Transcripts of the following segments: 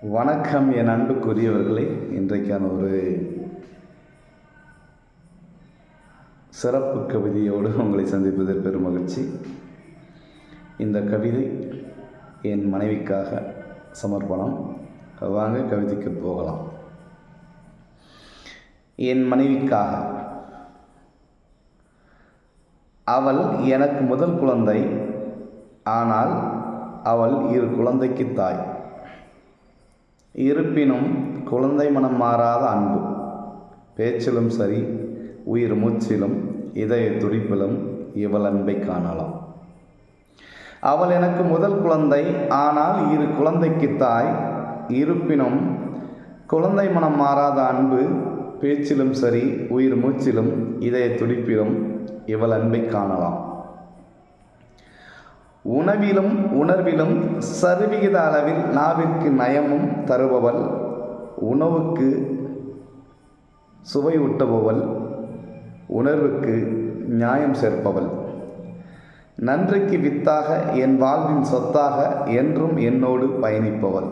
வணக்கம் என் அன்புக்குரியவர்களே இன்றைக்கான ஒரு சிறப்பு கவிதையோடு உங்களை சந்திப்பதில் பெரும் மகிழ்ச்சி. இந்த கவிதை என் மனைவிக்காக சமர்ப்பணம். வாங்க கவிதைக்கு போகலாம். என் மனைவிக்காக. அவள் எனக்கு முதல் குழந்தை ஆனால் அவள் இரு குழந்தைக்கு தாய். இருப்பினும் குழந்தை மனம் மாறாத அன்பு. பேச்சிலும் சரி உயிர் மூச்சிலும் இதய துடிப்பிலும் இவள் அன்பை காணலாம். அவள் எனக்கு முதல் குழந்தை ஆனால் இரு குழந்தைக்கு தாய். இருப்பினும் குழந்தை மனம் மாறாத அன்பு பேச்சிலும் சரி உயிர் மூச்சிலும் இதய துடிப்பிலும் இவள் அன்பை காணலாம். உணவிலும் உணர்விலும் சரிவிகித அளவில் நாவிற்கு நயமும் தருபவள். உணவுக்கு சுவையூட்டுபவள். உணர்வுக்கு நியாயம் சேர்ப்பவள். நன்றிக்கு வித்தாக என் வாழ்வின் சொத்தாக என்றும் என்னோடு பயணிப்பவள்.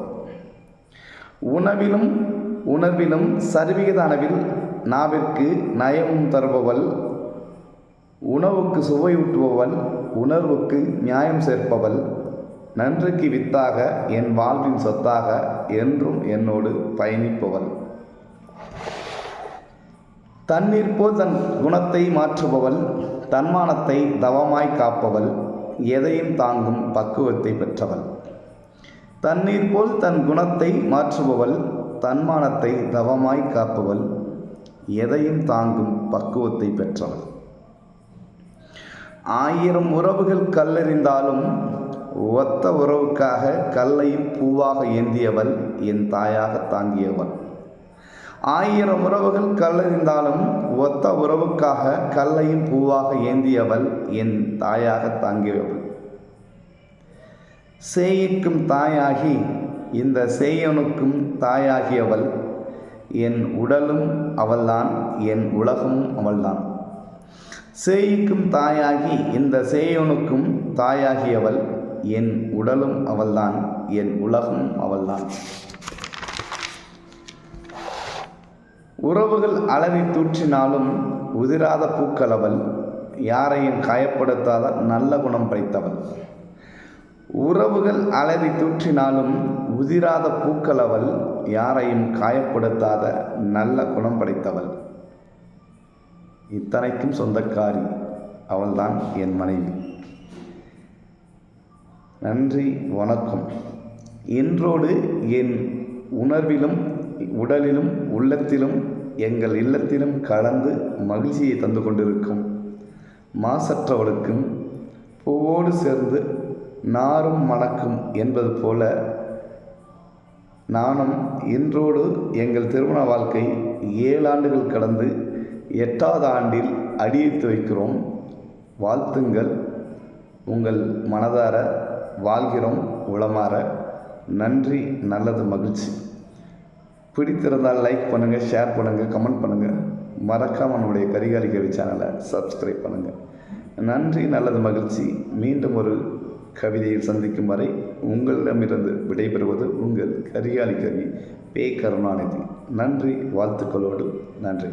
உணவிலும் உணர்விலும் சரிவிகித அளவில் நாவிற்கு நயமும் தருபவள். உணவுக்கு சுவையூட்டுபவள் உணர்வுக்கு நியாயம் சேர்ப்பவள். நன்றிக்கு வித்தாக என் வாழ்வின் சொத்தாக என்றும் என்னோடு பயணிப்பவள். தண்ணீர் போல் தன் குணத்தை மாற்றுபவள் தன்மானத்தை தவமாய் காப்பவள் எதையும் தாங்கும் பக்குவத்தை பெற்றவள். தண்ணீர் போல் தன் குணத்தை மாற்றுபவள் தன்மானத்தை தவமாய் காப்பவள் எதையும் தாங்கும் பக்குவத்தை பெற்றவள். ஆயிரம் உறவுகள் கல்லெறிந்தாலும் ஒத்த உறவுக்காக கல்லையும் பூவாக ஏந்தியவள் என் தாயாக தாங்கியவள். ஆயிரம் உறவுகள் கல்லறிந்தாலும் ஒத்த உறவுக்காக கல்லையும் பூவாக ஏந்தியவள் என் தாயாக தாங்கியவள். சேயிக்கும் தாயாகி இந்த சேயனுக்கும் தாயாகியவள். என் உடலும் அவள்தான் என் உலகமும் அவள்தான். சேயிக்கும் தாயாகி இந்த சேயோனுக்கும் தாயாகியவள் என் உடலும் அவள்தான் என் உலகம் அவள்தான். உறவுகள் அலறி தூற்றினாலும் உதிராத பூக்களவள் யாரையும் காயப்படுத்தாத நல்ல குணம் படைத்தவள். உறவுகள் அலறி தூற்றினாலும் உதிராத பூக்களவள் யாரையும் காயப்படுத்தாத நல்ல குணம் படைத்தவள். இத்தனைக்கும் சொந்தக்காரி அவள்தான் என் மனைவி. நன்றி வணக்கம். இன்றோடு என் உணர்விலும் உடலிலும் உள்ளத்திலும் எங்கள் இல்லத்திலும் கலந்து மகிழ்ச்சியை தந்து கொண்டிருக்கும் மாசற்றவளுக்கும் பூவோடு சேர்ந்து நாரும் மணக்கும் என்பது போல நானும் இன்றோடு எங்கள் திருமண வாழ்க்கை ஏழு ஆண்டுகள் கடந்து எட்டாவது ஆண்டில் அடியெடுத்து வைக்கிறோம். வாழ்த்துங்கள். உங்கள் மனதார வாழ்கிறோம். உளமாற. நன்றி. நல்லது மகிழ்ச்சி. பிடித்திருந்தால் லைக் பண்ணுங்கள் ஷேர் பண்ணுங்கள் கமெண்ட் பண்ணுங்கள் மறக்காமல் நம்முடைய கரிகாலி கவி சேனலை சப்ஸ்கிரைப் பண்ணுங்கள் நன்றி நல்லது மகிழ்ச்சி. மீண்டும் ஒரு கவிதையில் சந்திக்கும் வரை உங்களிடமிருந்து விடைபெறுவது உங்கள் கரிகாலி கவி பே கருணாநிதி. நன்றி வாழ்த்துக்களோடு நன்றி.